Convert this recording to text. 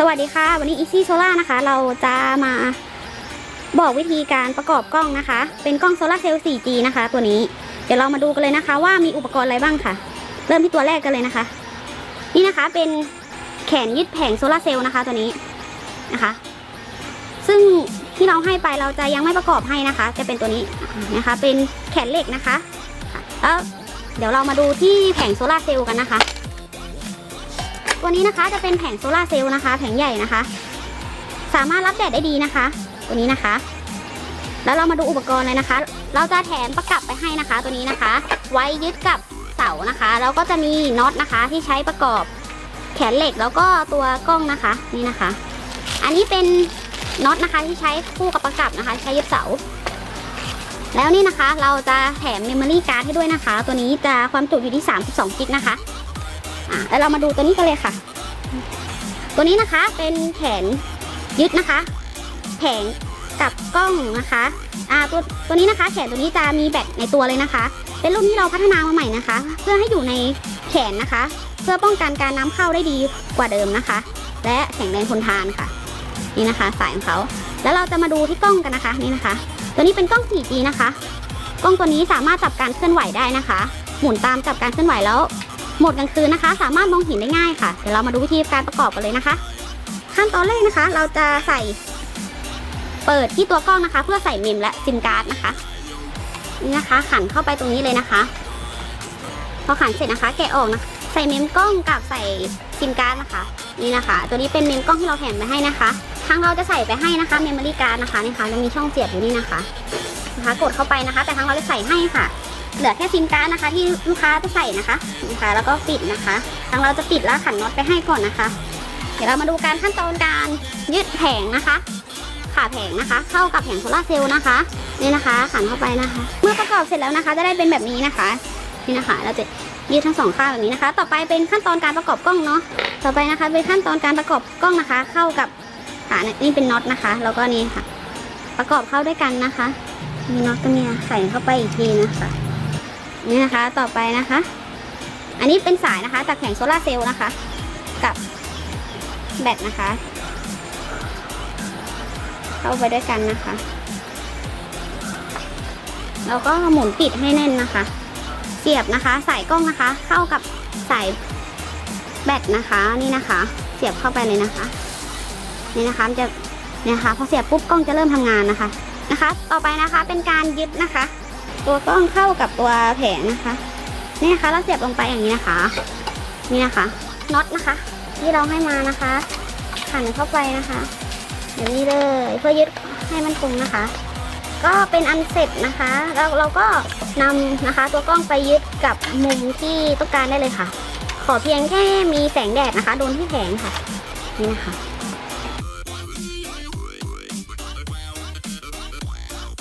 สวัสดีค่ะ วันนี้ Easy Solar นะคะ เราจะมาบอกวิธีการประกอบกล้องนะคะ เป็นกล้องโซล่าเซลล์ 4G นะคะ ตัวนี้ เดี๋ยวเรามาดูกันเลยนะคะ ว่ามีอุปกรณ์อะไรบ้างค่ะ เริ่มที่ตัวแรกกันเลยนะคะ นี่นะคะเป็นแขนยึดแผงโซล่าเซลล์นะคะ ตัวนี้นะคะ ซึ่งที่เราให้ไปเราจะยังไม่ประกอบให้นะคะ จะเป็นตัวนี้นะคะ เป็นแขนเหล็กนะคะแล้วเดี๋ยวเรามาดูที่แผงโซล่าเซลล์กันนะคะ ตัวนี้นะคะจะเป็นแผงโซลาเซลล์นะคะ แผงใหญ่นะคะ สามารถรับแดดได้ดีนะคะ ตัวนี้นะคะ แล้วเรามาดูอุปกรณ์เลยนะคะ เราจะแถมประกับไปให้นะคะ ตัวนี้นะคะ ไว้ยึดกับเสานะคะแล้วก็จะมีน็อตนะคะที่ใช้ประกอบแขนเหล็กแล้วก็ตัวกล้องนะคะนี่นะคะ อันนี้เป็นน็อตนะคะที่ใช้คู่กับประกับนะคะ ใช้ยึดเสา แล้วนี่นะคะเราจะแถมเมมโมรี่การ์ดให้ด้วยนะคะ ตัวนี้จะความจุอยู่ที่ 32กิกนะคะ แล้วเรามาดูตัวนี้กันเลยค่ะ ตัวนี้นะคะเป็นแผงยึดนะคะ แผงกับกล้องนะคะอ่าตัวตัวนี้นะคะแขนตัวนี้จะมีแบตในตัวเลยนะคะ เป็นรุ่นที่เราพัฒนามาใหม่นะคะ เพื่อให้อยู่ในแขนนะคะ เพื่อป้องกันการน้ำเข้าได้ดีกว่าเดิมนะคะ และแข็งแรงทนทานค่ะ นี่นะคะ สายของเขาแล้วเราจะมาดูที่กล้องกันนะคะนี่นะคะ ตัวนี้เป็นกล้อง 4G นะคะ กล้องตัวนี้สามารถจับการเคลื่อนไหวได้นะคะ หมุนตามจับการเคลื่อนไหวแล้ว โหมดกลางคืนนะคะ สามารถมองเห็นได้ง่ายค่ะ เดี๋ยวเรามาดูวิธีการประกอบกันเลยนะคะ ขั้นตอนแรกนะคะ เราจะใส่ เปิดที่ตัวกล้องนะคะ เพื่อใส่เมมและซิมการ์ดนะคะนี่นะคะขันเข้าไปตรงนี้เลยนะคะ พอขันเสร็จนะคะ แกะออกนะคะใส่เมมกล้องกับใส่ซิมการ์ดนะคะนี่นะคะ ตัวนี้เป็นเมมกล้องที่เราแถมไปให้นะคะ ทางเราจะใส่ไปให้นะคะเมมโมรี่การ์ดนะคะนี่ค่ะจะมีช่องเสียบอยู่นี่นะคะนะคะ กดเข้าไปนะคะ แต่ทางเราจะใส่ให้ค่ะ เหลือแค่ซิมการ์ดนะคะ ที่ลูกค้าจะใส่นะคะนะคะแล้วก็ปิดนะคะ ทางเราจะปิดแล้วขันน็อตไปให้ก่อนนะคะ เดี๋ยวเรามาดูการขั้นตอนการยึดแผงนะคะขาแผงนะคะ เข้ากับแผงโซลาเซลล์นะคะนี่นะคะ ขันเข้าไปนะคะ เมื่อประกอบเสร็จแล้วนะคะ จะได้เป็นแบบนี้นะคะนี่นะคะเราจะยืดทั้งสองข้างแบบนี้นะคะ ต่อไปเป็นขั้นตอนการประกอบกล้องเนาะต่อไปนะคะ เป็นขั้นตอนการประกอบกล้องนะคะ เข้ากับขาเนี่ยนี่เป็นน็อตนะคะ แล้วก็นี่ค่ะ ประกอบเข้าด้วยกันนะคะ มีน็อตตัวเนี้ยใส่เข้าไปอีกทีนะคะ นี่นะคะต่อไปนะคะ อันนี้เป็นสายนะคะจากแผงโซลาเซลล์นะคะ กับแบตนะคะ เข้าไปด้วยกันนะคะ แล้วก็หมุนปิดให้แน่นนะคะ เสียบนะคะสายกล้องนะคะ เข้ากับสายแบตนะคะนี่นะคะ เสียบเข้าไปเลยนะคะ นี่นะคะจะเนี่ยนะคะพอเสียบปุ๊บกล้องจะเริ่มทำงานนะคะนะคะ ต่อไปนะคะเป็นการยึดนะคะ ตัวกล้องเข้ากับตัวแผงนะคะนี่นะคะเราเสียบลงไปอย่างนี้นะคะนี่นะคะน็อตนะคะ ที่เราให้มานะคะขันเข้าไปนะคะอย่างนี้เลยเพื่อยึดให้มันคงนะคะ ก็เป็นอันเสร็จนะคะแล้วเราก็นำนะคะ ตัวกล้องไปยึดกับมุมที่ต้องการได้เลยค่ะ ขอเพียงแค่มีแสงแดดนะคะ โดนที่แผงค่ะ นี่นะคะ